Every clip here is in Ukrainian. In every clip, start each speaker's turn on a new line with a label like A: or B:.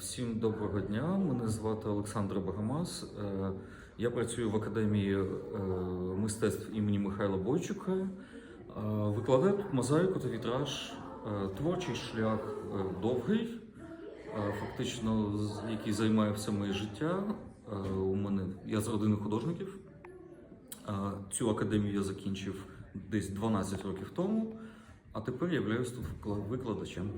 A: Всім доброго дня. Мене звати Олександр Багамас. Е, Я працюю в академії е, мистецтв імені Михайла Бойчука. Е, Викладаю тут мозаїку та вітраж. Творчий шлях довгий, фактично, який займає все моє життя. У мене я з родини художників. Цю академію я закінчив десь 12 років тому, а тепер являюсь тут викладачем.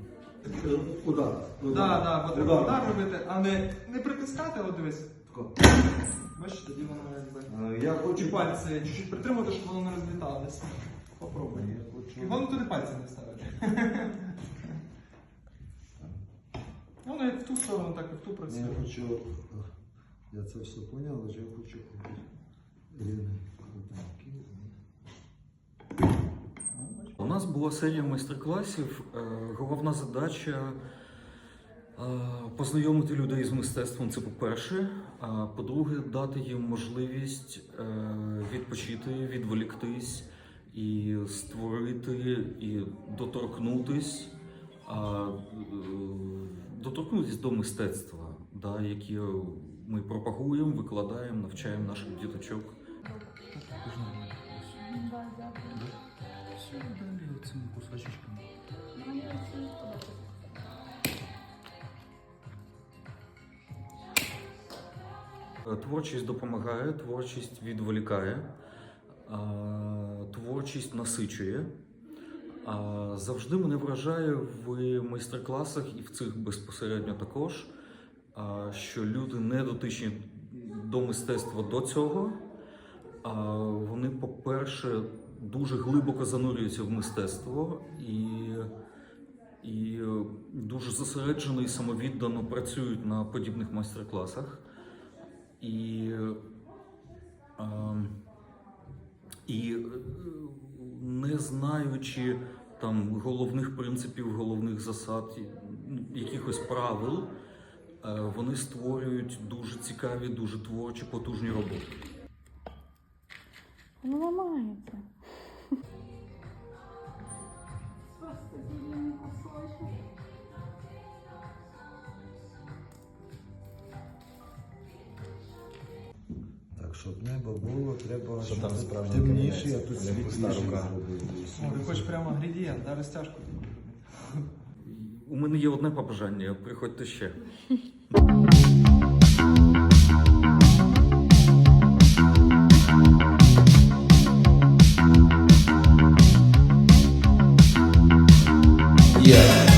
B: Удар.
C: Так, так, бо треба удар робити, а не, не притискати, от дивись. Тако. Бачиш, тоді воно якби.
B: Е, Я хочу
C: пальці чуть-чуть притримати, щоб воно не розліталося. Попробуй.
B: Я хочу.
C: Воно туди пальці не вставити. Ну, Воно як в ту сторону, так і в ту працює.
B: Я хочу. Я це все поняв, але ж я хочу рівний крутенький.
A: Нас була серія майстер-класів. Е, Головна задача е, познайомити людей з мистецтвом. Це по-перше. А по-друге, дати їм можливість е, відпочити, відволіктись і створити, і доторкнутись, доторкнутись до мистецтва, да, яке ми пропагуємо, викладаємо, навчаємо наших діточок. Все далі цими кусочками. Творчість допомагає, творчість відволікає, творчість насичує. Завжди мене вражає в майстер-класах і в цих безпосередньо також, що люди не дотичні до мистецтва до цього. Вони, по-перше, дуже глибоко занурюються в мистецтво і, і е, дуже зосереджено і самовіддано працюють на подібних майстер-класах. І, е, і е, не знаючи там головних принципів, головних засад, ну, якихось правил, вони створюють дуже цікаві, дуже творчі, потужні роботи.
D: Воно ламається.
B: Так, щоб небо було, треба
E: Що там
B: щоб
E: справжній
B: темніше, а тут
E: не пуста
B: світліше
E: рука.
B: зробити.
C: О, ти хочеш прямо градієнт, да, розтяжку.
A: У мене є одне побажання. Приходьте ще.
E: Yeah.